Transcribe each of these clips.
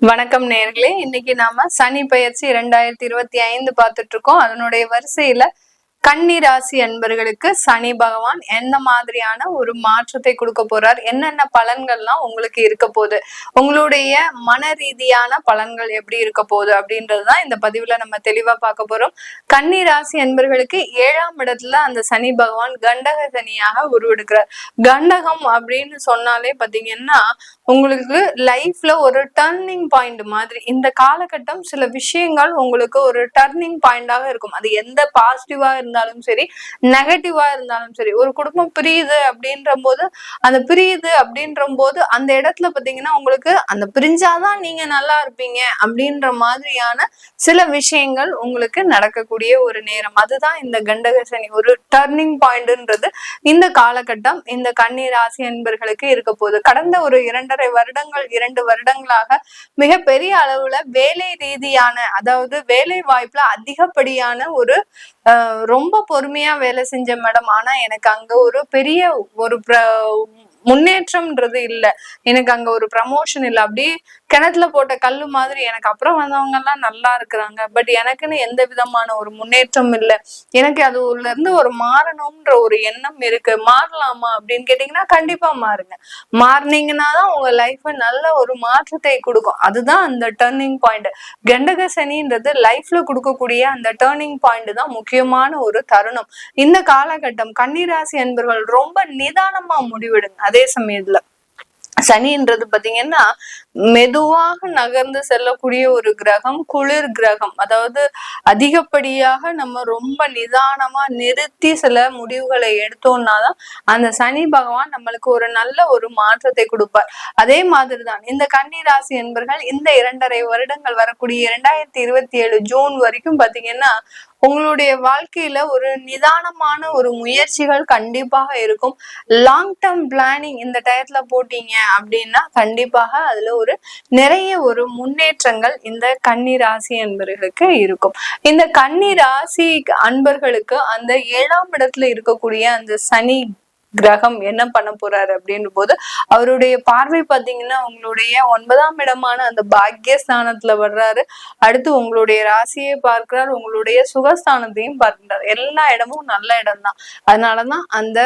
வணக்கம் நேர்களே. இன்னைக்கு நாம சனி பயிற்சி இரண்டாயிரத்தி இருபத்தி ஐந்து பார்த்துட்டு இருக்கோம். அதனுடைய வரிசையில கன்னி ராசி அன்பர்களுக்கு சனி பகவான் எந்த மாதிரியான ஒரு மாற்றத்தை கொடுக்க போறார்? என்னென்ன பலன்கள்லாம் உங்களுக்கு இருக்க போகுது? உங்களுடைய மன ரீதியான பலன்கள் எப்படி இருக்க போகுது? அப்படின்றதுதான் இந்த பதிவுல நம்ம தெளிவா பார்க்க போறோம். கன்னி ராசி அன்பர்களுக்கு ஏழாம் இடத்துல அந்த சனி பகவான் கண்டக சனியாக உருவெடுக்கிறார். கண்டகம் அப்படின்னு சொன்னாலே பாத்தீங்கன்னா உங்களுக்கு லைஃப்ல ஒரு டர்னிங் பாயிண்ட் மாதிரி இந்த காலகட்டம் சில விஷயங்கள் உங்களுக்கு ஒரு டர்னிங் பாயிண்டாக இருக்கும். அது எந்த பாசிட்டிவா இருந்தாலும் சரி நெகட்டிவா இருந்தாலும் சரி ஒரு குடும்பம் பிரியுது அப்படின்ற போது அந்த பிரியுது அப்படின்ற போது அந்த இடத்துல பாத்தீங்கன்னா உங்களுக்கு அந்த பிரிஞ்சாதான் நீங்க நல்லா இருப்பீங்க அப்படின்ற மாதிரியான சில விஷயங்கள் உங்களுக்கு நடக்கக்கூடிய ஒரு நேரம். அதுதான் இந்த கண்டக சனி. ஒரு டர்னிங் பாயிண்ட்ன்றது இந்த காலகட்டம் இந்த கண்ணீர் ராசி என்பர்களுக்கு இருக்க போகுது. கடந்த ஒரு இரண்டரை வருடங்கள் இரண்டு வருடங்களாக மிகப்பெரிய அளவுல வேலை ரீதியான அதாவது வேலை வாய்ப்புல அதிகப்படியான ஒரு அஹ், ரொம்ப பொறுமையா வேலை செஞ்ச மேடம். ஆனா எனக்கு அங்க ஒரு பெரிய ஒரு முன்னேற்றம்ன்றது இல்ல. எனக்கு அங்க ஒரு ப்ரமோஷன் இல்ல. அப்படியே கிணத்துல போட்ட கல்லு மாதிரி எனக்கு அப்புறம் வந்தவங்க எல்லாம் நல்லா இருக்கிறாங்க. பட் எனக்குன்னு எந்த விதமான ஒரு முன்னேற்றம் இல்ல. எனக்கு அது உள்ள இருந்து ஒரு மாறணும்ன்ற ஒரு எண்ணம் இருக்கு. மாறலாமா அப்படின்னு கேட்டீங்கன்னா கண்டிப்பா மாறுங்க. மாறினீங்கன்னா தான் உங்க லைஃப் நல்ல ஒரு மாற்றத்தை கொடுக்கும். அதுதான் அந்த டேர்னிங் பாயிண்ட் கண்டக சனின்றது லைஃப்ல கொடுக்கக்கூடிய அந்த டேர்னிங் பாயிண்ட் தான் முக்கியமான ஒரு தருணம். இந்த காலகட்டம் கன்னிராசி என்பவர்கள் ரொம்ப நிதானமா முடிவெடுங்க. அதே சமயத்துல சனின்றது பாத்தீங்கன்னா மெதுவாக நகர்ந்து செல்லக்கூடிய ஒரு கிரகம் குளிர் கிரகம். அதாவது அதிகப்படியாக நம்ம ரொம்ப நிதானமா நிறுத்தி சில முடிவுகளை எடுத்தோம்னாதான் அந்த சனி பகவான் நம்மளுக்கு ஒரு நல்ல ஒரு மாற்றத்தை கொடுப்பார். அதே மாதிரிதான் இந்த கன்னி ராசி என்பர்கள் இந்த இரண்டரை வருடங்கள் வரக்கூடிய இரண்டாயிரத்தி இருபத்தி ஏழு ஜூன் வரைக்கும் பாத்தீங்கன்னா உங்களுடைய வாழ்க்கையில ஒரு நிதானமான ஒரு முயற்சிகள் கண்டிப்பாக இருக்கும். லாங் டேர்ம் பிளானிங் இந்த டயத்துல போட்டீங்க அப்படின்னா கண்டிப்பாக அதுல ஒரு நிறைய ஒரு முன்னேற்றங்கள் இந்த கன்னி ராசி அன்பர்களுக்கு இருக்கும். இந்த கன்னி ராசி அன்பர்களுக்கு அந்த ஏழாம் இடத்துல இருக்கக்கூடிய அந்த சனி கிரகம் என்ன பண்ண போறாரு அப்படின்ற போது அவருடைய பார்வை பாத்தீங்கன்னா உங்களுடைய ஒன்பதாம் இடமான அந்த பாக்கியஸ்தானத்துல வர்றாரு. அடுத்து உங்களுடைய ராசியை பார்க்கிறார் உங்களுடைய சுகஸ்தானத்தையும் பார்க்கிறார். எல்லா இடமும் நல்ல இடம் தான் அதனாலதான் அந்த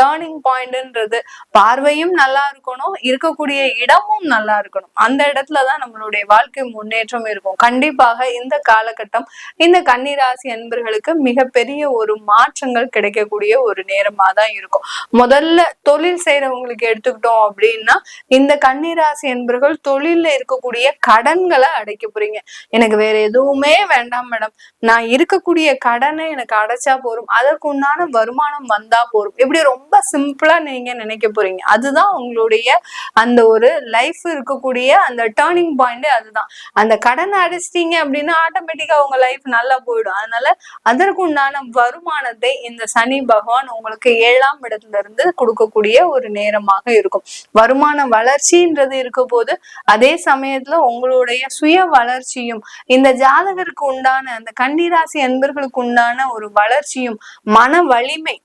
டேர்னிங் பாயிண்ட்ன்றது பார்வையும் நல்லா இருக்கணும் இருக்கக்கூடிய இடமும் நல்லா இருக்கணும். அந்த இடத்துலதான் நம்மளுடைய வாழ்க்கை முன்னேற்றம் இருக்கும். கண்டிப்பாக இந்த காலகட்டம் இந்த கன்னிராசி அன்பர்களுக்கு மிகப்பெரிய ஒரு மாற்றங்கள் கிடைக்கக்கூடிய ஒரு நேரமா தான் இருக்கும். முதல்ல தொழில் செய்யறவங்களுக்கு எடுத்துக்கிட்டோம் அப்படின்னா இந்த கன்னிராசி என்பர்கள் தொழில்ல இருக்கக்கூடிய கடன்களை அடைக்க போறீங்க. எனக்கு வேற எதுவுமே வேண்டாம் மேடம். நான் இருக்கக்கூடிய கடனை எனக்கு அடைச்சா போதும். அதற்கு உண்டான வருமானம் வந்தா போதும். இப்படி ரொம்ப சிம்பிளா நீங்க நினைக்க போறீங்க. அதுதான் உங்களுடைய அந்த ஒரு லைஃப் இருக்கக்கூடிய அந்த டேர்னிங் பாயிண்ட் அதுதான். அந்த கடனை அடைச்சிட்டீங்க அப்படின்னா ஆட்டோமேட்டிக்கா உங்க லைஃப் நல்லா போயிடும். அதனால அதற்கு உண்டான வருமானத்தை இந்த சனி பகவான் உங்களுக்கு ஏழாம் இடத்துல இருந்து கொடுக்கக்கூடிய ஒரு நேரமாக இருக்கும். வருமான வளர்ச்சின்றது இருக்க போது அதே சமயத்துல உங்களுடைய சுய வளர்ச்சியும் இந்த ஜாதகருக்கு உண்டான அந்த கன்னிராசி அன்பர்களுக்கு உண்டான ஒரு வளர்ச்சியும் மன வலிமை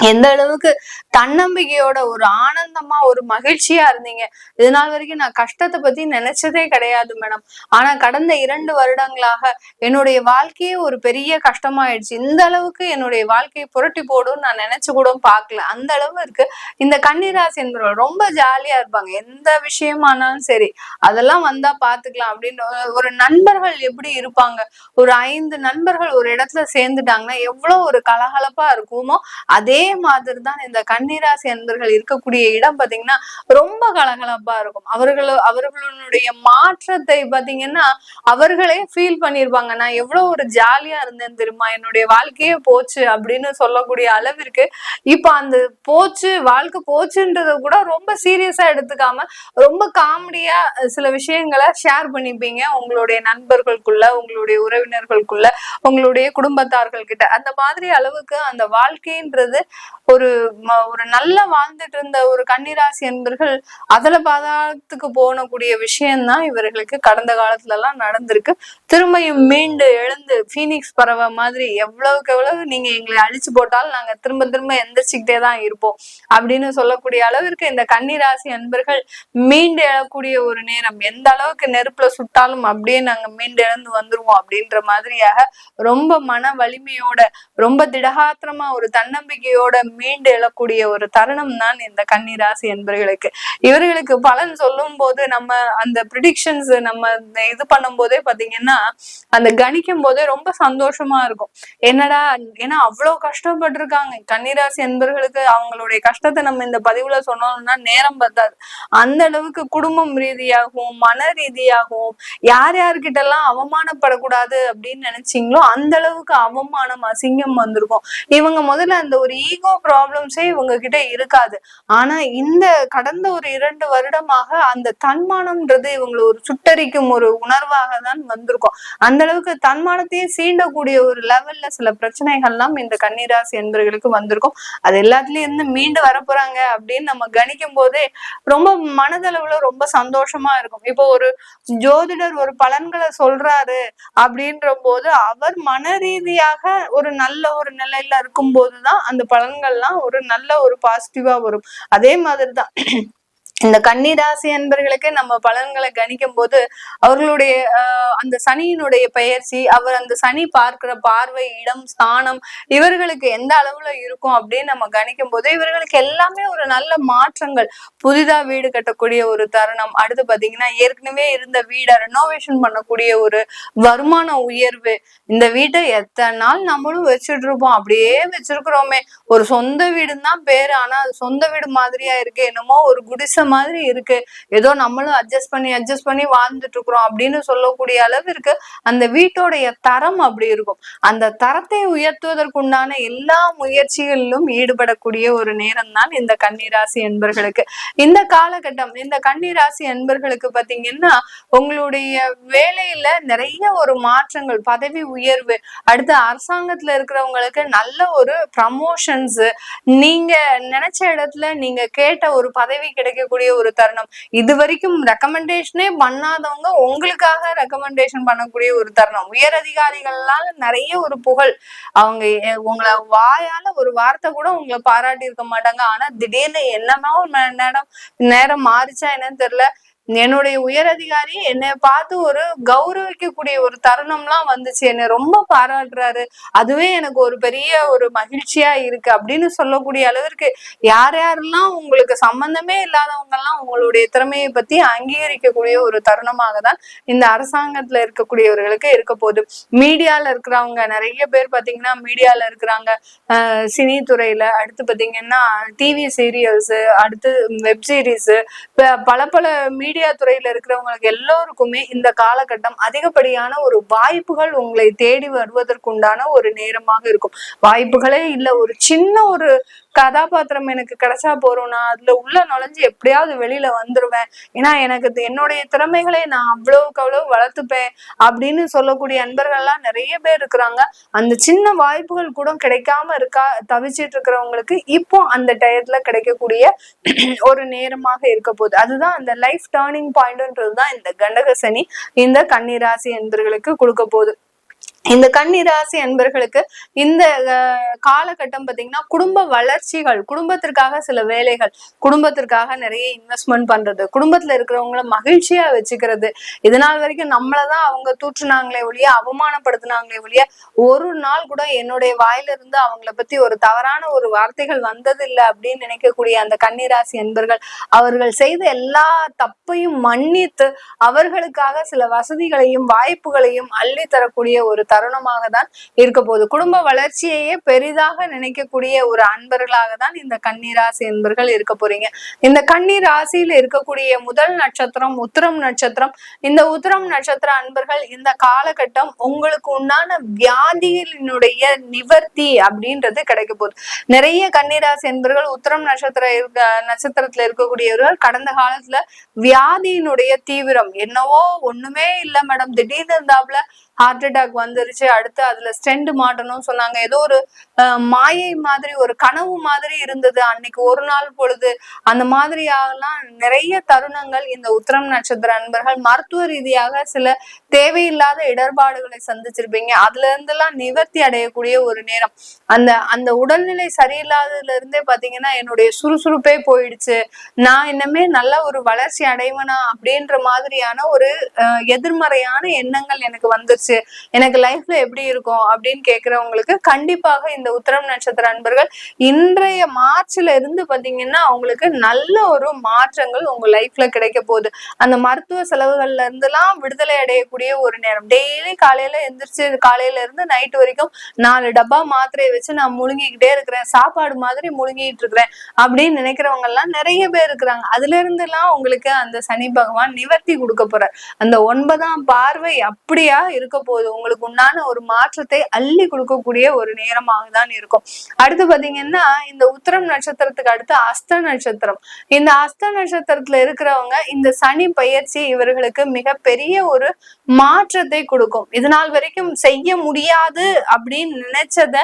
எந்த அளவுக்கு தன்னம்பிக்கையோட ஒரு ஆனந்தமா ஒரு மகிழ்ச்சியா இருந்தீங்க? இது நாள் வரைக்கும் நான் கஷ்டத்தை பத்தி நினைச்சதே கிடையாது மேடம். ஆனா கடந்த இரண்டு வருடங்களாக என்னுடைய வாழ்க்கையே ஒரு பெரிய கஷ்டமாயிடுச்சு. இந்த அளவுக்கு என்னுடைய வாழ்க்கையை புரட்டி போடும் நான் நினைச்சு கூட பார்க்கல. அந்த அளவு இருக்கு. இந்த கன்னிராசி என்பவர்கள் ரொம்ப ஜாலியா இருப்பாங்க. எந்த விஷயமானாலும் சரி அதெல்லாம் வந்தா பாத்துக்கலாம் அப்படின்னு ஒரு- ஒரு நண்பர்கள் எப்படி இருப்பாங்க? ஒரு ஐந்து நண்பர்கள் ஒரு இடத்துல சேர்ந்துட்டாங்கன்னா எவ்வளவு ஒரு கலகலப்பா இருக்குமோ அதே அதே மாதிரி தான் இந்த கன்னிராசி அன்பர்கள் இருக்கக்கூடிய இடம் பாத்தீங்கன்னா ரொம்ப கலகலப்பா இருக்கும். அவர்கள் அவர்களுடைய மாற்றத்தை பாத்தீங்கன்னா அவர்களே ஃபீல் பண்ணிருப்பாங்க. நான் எவ்வளவு ஒரு ஜாலியா இருந்தேன் தெரியுமா? என்னுடைய வாழ்க்கையே போச்சு அப்படின்னு சொல்லக்கூடிய அளவிற்கு இப்ப அந்த போச்சு வாழ்க்கை போச்சுன்றத கூட ரொம்ப சீரியஸா எடுத்துக்காம ரொம்ப காமெடியா சில விஷயங்களை ஷேர் பண்ணிப்பீங்க. உங்களுடைய நண்பர்களுக்குள்ள உங்களுடைய உறவினர்களுக்குள்ள உங்களுடைய குடும்பத்தார்கள் கிட்ட. அந்த மாதிரி அளவுக்கு அந்த வாழ்க்கைன்றது ஒரு ஒரு நல்ல வாழ்ந்துட்டு இருந்த ஒரு கன்னிராசி என்பர்கள் அதுல பாதாளத்துக்கு போனக்கூடிய விஷயம்தான் இவர்களுக்கு கடந்த காலத்துல எல்லாம் நடந்திருக்கு. திரும்பியும் மீண்டு எழுந்து பீனிக்ஸ் பறவை மாதிரி எவ்வளவுக்கு எவ்வளவு நீங்க எங்களை அழிச்சு போட்டாலும் நாங்க திரும்ப திரும்ப எந்திரிச்சுக்கிட்டே தான் இருப்போம். அப்படின்னு சொல்லக்கூடிய அளவிற்கு இந்த கன்னிராசி அன்பர்கள் மீண்டு எழக்கூடிய ஒரு நேரம். எந்த அளவுக்கு நெருப்புல சுட்டாலும் அப்படியே நாங்க மீண்டு எழுந்து வந்துருவோம் அப்படின்ற மாதிரியாக ரொம்ப மன வலிமையோட ரொம்ப திடகாத்திரமா ஒரு தன்னம்பிக்கையோட மீண்டு எழக்கூடிய ஒரு தருணம் தான் இந்த கன்னிராசி என்பர்களுக்கு. இவர்களுக்கு பலன் சொல்லும் போது நம்ம அந்த ப்ரிடிக்ஷன்ஸ் நம்ம இது பண்ணும் போதே பாத்தீங்கன்னா அந்த கணிக்கும் போதே ரொம்ப சந்தோஷமா இருக்கும். என்னடா ஏன்னா அவ்வளவு கஷ்டப்பட்டிருக்காங்க. கன்னிராசி என்பர்களுக்கு அவங்களுடைய கஷ்டத்தை நம்ம இந்த பதிவுல சொன்னோம்னா நேரம் பத்தாது. அந்த அளவுக்கு குடும்பம் ரீதியாகவும் மன ரீதியாகவும் யார் யார்கிட்ட எல்லாம் அவமானப்படக்கூடாது அப்படின்னு நினைச்சீங்களோ அந்த அளவுக்கு அவமானம் அசிங்கம் வந்திருக்கும். இவங்க முதல்ல அந்த ஒரு ஈகோ ப்ராப்ளம்ஸே இவங்க கிட்ட இருக்காது. ஆனா இந்த கடந்த ஒரு இரண்டு வருடமாக அந்த தன்மானம்ன்றது இவங்களை ஒரு சுட்டரிக்கும் ஒரு உணர்வாக தான் வந்திருக்கும். அந்த அளவுக்கு தன்மானத்தையே சீண்டக்கூடிய ஒரு லெவல்ல சில பிரச்சனைகள்லாம் இந்த கன்னிராசி என்பர்களுக்கு வந்திருக்கும். அது எல்லாத்துலயும் இருந்து மீண்டு வரப்போறாங்க அப்படின்னு நம்ம கணிக்கும் போதே ரொம்ப மனதளவுல ரொம்ப சந்தோஷமா இருக்கும். இப்போ ஒரு ஜோதிடர் ஒரு பலன்களை சொல்றாரு அப்படின்ற போது அவர் மன ரீதியாக ஒரு நல்ல ஒரு நிலையில இருக்கும் போதுதான் அந்த பலன்கள்லாம் ஒரு நல்ல ஒரு பாசிட்டிவா வரும். அதே மாதிரிதான் இந்த கன்னிராசி அன்பர்களுக்கு நம்ம பலன்களை கணிக்கும் போது அவர்களுடைய ஆஹ் அந்த சனியினுடைய பெயர்ச்சி அவர் அந்த சனி பார்க்கிற பார்வை இடம் ஸ்தானம் இவர்களுக்கு எந்த அளவுல இருக்கும் அப்படின்னு நம்ம கணிக்கும் போது இவர்களுக்கு எல்லாமே ஒரு நல்ல மாற்றங்கள். புதிதா வீடு கட்டக்கூடிய ஒரு தருணம். அடுத்து பாத்தீங்கன்னா ஏற்கனவே இருந்த வீடை ரெனோவேஷன் பண்ணக்கூடிய ஒரு வருமான உயர்வு. இந்த வீட்டை எத்தனை நாள் நம்மளும் வச்சுட்டு இருப்போம் அப்படியே வச்சிருக்கிறோமே. ஒரு சொந்த வீடுன்னு தான் பேரு. ஆனா அது சொந்த வீடு மாதிரியா இருக்கு. என்னமோ ஒரு குடிசை மாதிரி இருக்கு. ஏதோ நம்மளும் அட்ஜஸ்ட் பண்ணி அட்ஜஸ்ட் பண்ணி வாழ்ந்துட்டு இருக்கிறோம் அப்படின்னு சொல்லக்கூடிய அளவிற்கு அந்த வீட்டோடைய தரம் அப்படி இருக்கும். அந்த தரத்தை உயர்த்துவதற்குண்டான எல்லா முயற்சிகளிலும் ஈடுபடக்கூடிய ஒரு நேரம் தான் இந்த கன்னிராசி என்பர்களுக்கு. இந்த காலகட்டம் இந்த கன்னிராசி என்பர்களுக்கு பாத்தீங்கன்னா உங்களுடைய வேலையில நிறைய ஒரு மாற்றங்கள் பதவி உயர்வு அடுத்து அரசாங்கத்துல இருக்கிறவங்களுக்கு நல்ல ஒரு ப்ரமோஷன்ஸ் நீங்க நினைச்ச இடத்துல நீங்க கேட்ட ஒரு பதவி கிடைக்கக்கூடிய ஒரு தருணம். இது வரைக்கும் ரெக்கமெண்டேஷனே பண்ணாதவங்க உங்களுக்காக ரெக்கமெண்டேஷன் பண்ணக்கூடிய ஒரு தருணம். உயர் அதிகாரிகள்னால நிறைய ஒரு புகழ். அவங்க உங்களை வாயால ஒரு வார்த்தை கூட உங்களை பாராட்டி இருக்க மாட்டாங்க. ஆனா திடீர்னு என்னமோ ஒரு நேரம் நேரம் மாறிச்சா என்னன்னு தெரியல. என்னுடைய உயர் அதிகாரி என்னை பார்த்து ஒரு கௌரவிக்கக்கூடிய ஒரு தருணம்லாம் வந்துச்சு. என்னை ரொம்ப பாராட்டுறாரு. அதுவே எனக்கு ஒரு பெரிய ஒரு மகிழ்ச்சியா இருக்கு அப்படின்னு சொல்லக்கூடிய அளவிற்கு யார் யாரெல்லாம் உங்களுக்கு சம்பந்தமே இல்லாதவங்க எல்லாம் உங்களுடைய திறமையை பத்தி அங்கீகரிக்கக்கூடிய ஒரு தருணமாக தான் இந்த அரசாங்கத்துல இருக்கக்கூடியவர்களுக்கு இருக்க போகுது. மீடியால இருக்கிறவங்க நிறைய பேர் பாத்தீங்கன்னா மீடியால இருக்கிறாங்க. அஹ் சினி துறையில அடுத்து பாத்தீங்கன்னா டிவி சீரியல்ஸ் அடுத்து வெப் சீரிஸ் பல பல மீடியா துறையில இருக்கிறவங்களுக்கு எல்லோருக்குமே இந்த காலகட்டம் அதிகப்படியான ஒரு வாய்ப்புகள் உங்களை தேடி வருவதற்குண்டான ஒரு நேரமாக இருக்கும். வாய்ப்புகளே இல்ல ஒரு சின்ன ஒரு கதாபாத்திரம் எனக்கு கிடைச்சா போறோம்னா நான் அதுல உள்ள நுழைஞ்சு எப்படியாவது வெளியில வந்துருவேன். ஏன்னா எனக்கு என்னுடைய திறமைகளை நான் அவ்வளவுக்கு அவ்வளவு வளர்த்துப்பேன் அப்படின்னு சொல்லக்கூடிய அன்பர்கள்லாம் நிறைய பேர் இருக்கிறாங்க. அந்த சின்ன வாய்ப்புகள் கூட கிடைக்காம இருக்கா தவிச்சிட்டு இருக்கிறவங்களுக்கு இப்போ அந்த டயத்துல கிடைக்கக்கூடிய ஒரு நேரமாக இருக்க போகுது. அதுதான் அந்த லைஃப் டேர்னிங் பாயிண்ட்ன்றது தான் இந்த கண்டக சனி இந்த கன்னிராசி என்பர்களுக்கு கொடுக்க போகுது. இந்த கன்னிராசி அன்பர்களுக்கு இந்த காலகட்டம் பாத்தீங்கன்னா குடும்ப வளர்ச்சிகள் குடும்பத்திற்காக சில வேலைகள் குடும்பத்திற்காக நிறைய இன்வெஸ்ட்மெண்ட் பண்றது குடும்பத்துல இருக்கிறவங்கள மகிழ்ச்சியா வச்சுக்கிறது. இதனால் வரைக்கும் நம்மளதான் அவங்க தூற்றுனாங்களே ஒழிய அவமானப்படுத்தினாங்களே ஒழிய ஒரு நாள் கூட என்னுடைய வாயிலிருந்து அவங்கள பத்தி ஒரு தவறான ஒரு வார்த்தைகள் வந்ததில்லை அப்படின்னு நினைக்கக்கூடிய அந்த கன்னிராசி அன்பர்கள் அவர்கள் செய்த எல்லா தப்பையும் மன்னித்து அவர்களுக்காக சில வசதிகளையும் வாய்ப்புகளையும் அள்ளி தரக்கூடிய ஒரு தருணமாக தான் இருக்க போகுது. குடும்ப வளர்ச்சியையே பெரிதாக நினைக்கக்கூடிய ஒரு அன்பர்களாக தான் இந்த கன்னிராசி என்பர்கள் இருக்க போறீங்க. இந்த கன்னி ராசியில இருக்கக்கூடிய முதல் நட்சத்திரம் உத்திரம் நட்சத்திரம் இந்த உத்திரம் நட்சத்திர அன்பர்கள் இந்த காலகட்டம் உங்களுக்கு உண்டான வியாதிகளினுடைய நிவர்த்தி அப்படின்றது கிடைக்க போகுது. நிறைய கன்னிராசி என்பர்கள் உத்திரம் நட்சத்திர இருக்க நட்சத்திரத்துல இருக்கக்கூடியவர்கள் கடந்த காலத்துல வியாதியினுடைய தீவிரம். என்னவோ ஒண்ணுமே இல்ல மேடம் திடீர்னு இருந்தாப்புல ஹார்ட் அட்டாக் வந்துருச்சு. அடுத்து அதுல ஸ்டெண்ட் மாட்டணும்னு சொன்னாங்க. ஏதோ ஒரு மாயை மாதிரி ஒரு கனவு மாதிரி இருந்தது. அன்னைக்கு ஒரு நாள் பொழுது அந்த மாதிரியாகலாம் நிறைய தருணங்கள் இந்த உத்திரம் நட்சத்திர அன்பர்கள் மருத்துவ ரீதியாக சில தேவையில்லாத இடர்பாடுகளை சந்திச்சிருப்பீங்க. அதுல இருந்தெல்லாம் நிவர்த்தி அடையக்கூடிய ஒரு நேரம். அந்த அந்த உடல்நிலை சரியில்லாததுல இருந்தே பாத்தீங்கன்னா என்னுடைய சுறுசுறுப்பே போயிடுச்சு. நான் இன்னமே நல்ல ஒரு வளர்ச்சி அடைவனா அப்படின்ற மாதிரியான ஒரு எதிர்மறையான எண்ணங்கள் எனக்கு வந்துருச்சு. எனக்கு லைஃப்ல எப்படி இருக்கும் அப்படின்னு கேக்குறவங்களுக்கு கண்டிப்பாக இந்த உத்தரம் நட்சத்திர அன்பர்கள் இன்றைய மார்ச்ல இருந்து பாத்தீங்கன்னா அவங்களுக்கு நல்ல ஒரு மாற்றங்கள் உங்க லைஃப்ல கிடைக்க போகுது. அந்த மருத்துவ செலவுகள்ல இருந்தெல்லாம் விடுதலை அடையக்கூடிய ஒரு நேரம். டெய்லி காலையில எந்திரிச்சு காலையில இருந்து நைட் வரைக்கும் நாலு டப்பா மாத்திரையை வச்சு நான் முழுங்கிக்கிட்டே இருக்கிறேன். சாப்பாடு மாதிரி முழுங்கிட்டு இருக்கிறேன் அப்படின்னு நினைக்கிறவங்க எல்லாம் நிறைய பேர் இருக்கிறாங்க. அதுல இருந்து எல்லாம் உங்களுக்கு அந்த சனி பகவான் நிவர்த்தி கொடுக்க போறார். அந்த ஒன்பதாம் பார்வை அப்படியா இருக்கு போகுது உங்களுக்கு உண்டான ஒரு மாற்றத்தை அள்ளி கொடுக்கக்கூடிய ஒரு நேரமாக தான் இருக்கும். அடுத்து பாத்தீங்கன்னா இந்த உத்தரம் நட்சத்திரத்துக்கு அடுத்து அஸ்த நட்சத்திரம். இந்த அஸ்த நட்சத்திரத்துல இருக்கிறவங்க இந்த சனி பயிற்சி இவர்களுக்கு மிகப்பெரிய ஒரு மாற்றத்தை கொடுக்கும். இது நாள் வரைக்கும் செய்ய முடியாது அப்படின்னு நினைச்சத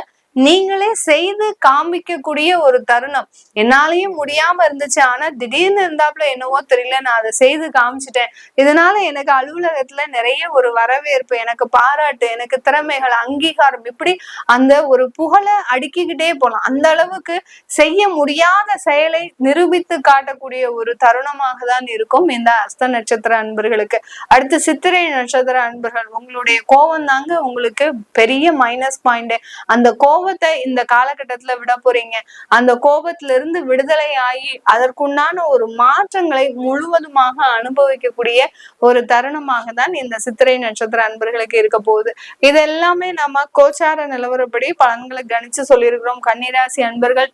நீங்களே செய்து காமிக்கக்கூடிய ஒரு தருணம். என்னாலயும் முடியாம இருந்துச்சு. ஆனா திடீர்னு இருந்தாப்புல என்னவோ தெரியல. நான் அதை செய்து காமிச்சிட்டேன். இதனால எனக்கு அலுவலகத்துல நிறைய ஒரு வரவேற்பு எனக்கு பாராட்டு எனக்கு திறமைகள் அங்கீகாரம் இப்படி அந்த ஒரு புகழை அடுக்கிக்கிட்டே போலாம். அந்த அளவுக்கு செய்ய முடியாத செயலை நிரூபித்து காட்டக்கூடிய ஒரு தருணமாக தான் இருக்கும் இந்த அஸ்த நட்சத்திர அன்பர்களுக்கு. அடுத்து சித்திரை நட்சத்திர அன்பர்கள் உங்களுடைய கோபம் தாங்க உங்களுக்கு பெரிய மைனஸ் பாயிண்ட் அந்த கோபத்தை இந்த காலகட்டத்துல விட போறீங்க. அந்த கோபத்துல இருந்து விடுதலை ஆகி அதற்குண்டான ஒரு மாற்றங்களை முழுவதுமாக அனுபவிக்கக்கூடிய ஒரு தருணமாக தான் இந்த சித்திரை நட்சத்திர அன்பர்களுக்கு இருக்க போகுது. இது எல்லாமே நம்ம கோச்சார நிலவரப்படி பலன்களை கணிச்சு சொல்லியிருக்கிறோம். கன்னிராசி அன்பர்கள்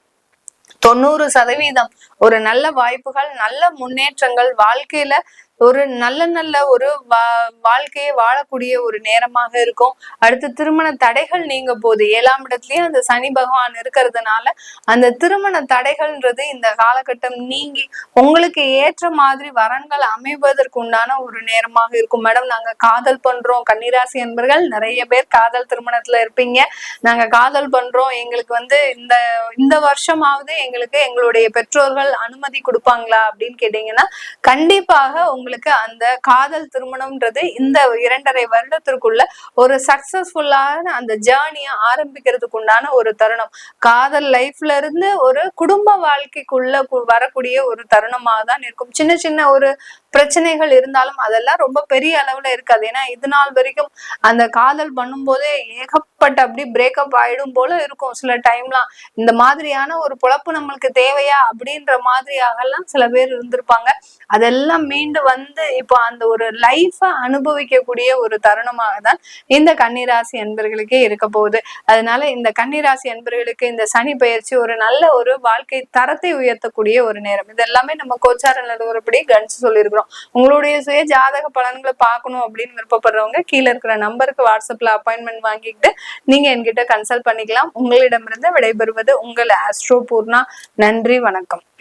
தொண்ணூறு சதவீதம் ஒரு நல்ல வாய்ப்புகள் நல்ல முன்னேற்றங்கள் வாழ்க்கையில ஒரு நல்ல நல்ல ஒரு வா வாழ்க்கையை வாழக்கூடிய ஒரு நேரமாக இருக்கும். அடுத்து திருமண தடைகள் நீங்க போகுது ஏழாம் இடத்துலயே அந்த சனி பகவான் இருக்கிறதுனால அந்த திருமண தடைகள்ன்றது இந்த காலகட்டம் நீங்கி உங்களுக்கு ஏற்ற மாதிரி வரன்கள் அமைவதற்கு உண்டான ஒரு நேரமாக இருக்கும். மேடம் நாங்க காதல் பண்றோம். கன்னிராசி என்பர்கள் நிறைய பேர் காதல் திருமணத்துல இருப்பீங்க. நாங்க காதல் பண்றோம். எங்களுக்கு வந்து இந்த இந்த வருஷமாவது எங்களுக்கு எங்களுடைய பெற்றோர்கள் அனுமதி கொடுப்பாங்களா அப்படின்னு கேட்டீங்கன்னா கண்டிப்பாக உங்களுக்கு அந்த காதல் திருமணம்ன்றது இந்த இரண்டரை வருடத்திற்குள்ள ஒரு சக்சஸ்ஃபுல்லான அந்த ஜேர்னியை ஆரம்பிக்கிறதுக்கு உண்டான ஒரு தருணம். காதல் லைஃப்ல இருந்து ஒரு குடும்ப வாழ்க்கைக்குள்ள வரக்கூடிய ஒரு தருணமாக தான் இருக்கும் சின்ன சின்ன ஒரு பிரச்சனைகள் இருந்தாலும் அதெல்லாம் ரொம்ப பெரிய அளவுல இருக்காது. ஏன்னா இது நாள் வரைக்கும் அந்த காதல் பண்ணும்போதே ஏகப்பட்ட அப்படி பிரேக்கப் ஆயிடும் போல இருக்கும். சில டைம்லாம் இந்த மாதிரியான ஒரு பொழப்பு நம்மளுக்கு தேவையா? அப்படின்ற மாதிரியாகலாம் சில பேர் இருந்திருப்பாங்க. அதெல்லாம் மீண்டு வந்து இப்போ அந்த ஒரு லைஃபை அனுபவிக்கக்கூடிய ஒரு தருணமாக தான் இந்த கன்னிராசி என்பர்களுக்கே இருக்க போகுது. அதனால இந்த கன்னிராசி என்பர்களுக்கு இந்த சனி பயிற்சி ஒரு நல்ல ஒரு வாழ்க்கை தரத்தை உயர்த்தக்கூடிய ஒரு நேரம். இது எல்லாமே நம்ம கோச்சார நிலவரப்படி கணிச்சு சொல்லியிருக்கிறோம். உங்களுடைய சுய ஜாதக பலன்களை பார்க்கணும் அப்படின்னு விருப்பப்படுறவங்க கீழே இருக்கிற நம்பருக்கு வாட்ஸ்அப்ல அப்பாயின்மெண்ட் வாங்கிக்கிட்டு நீங்க என்கிட்ட கன்சல்ட் பண்ணிக்கலாம். உங்களிடமிருந்து விடைபெறுவது உங்கள் ஆஸ்ட்ரோ பூர்ணா. நன்றி வணக்கம்.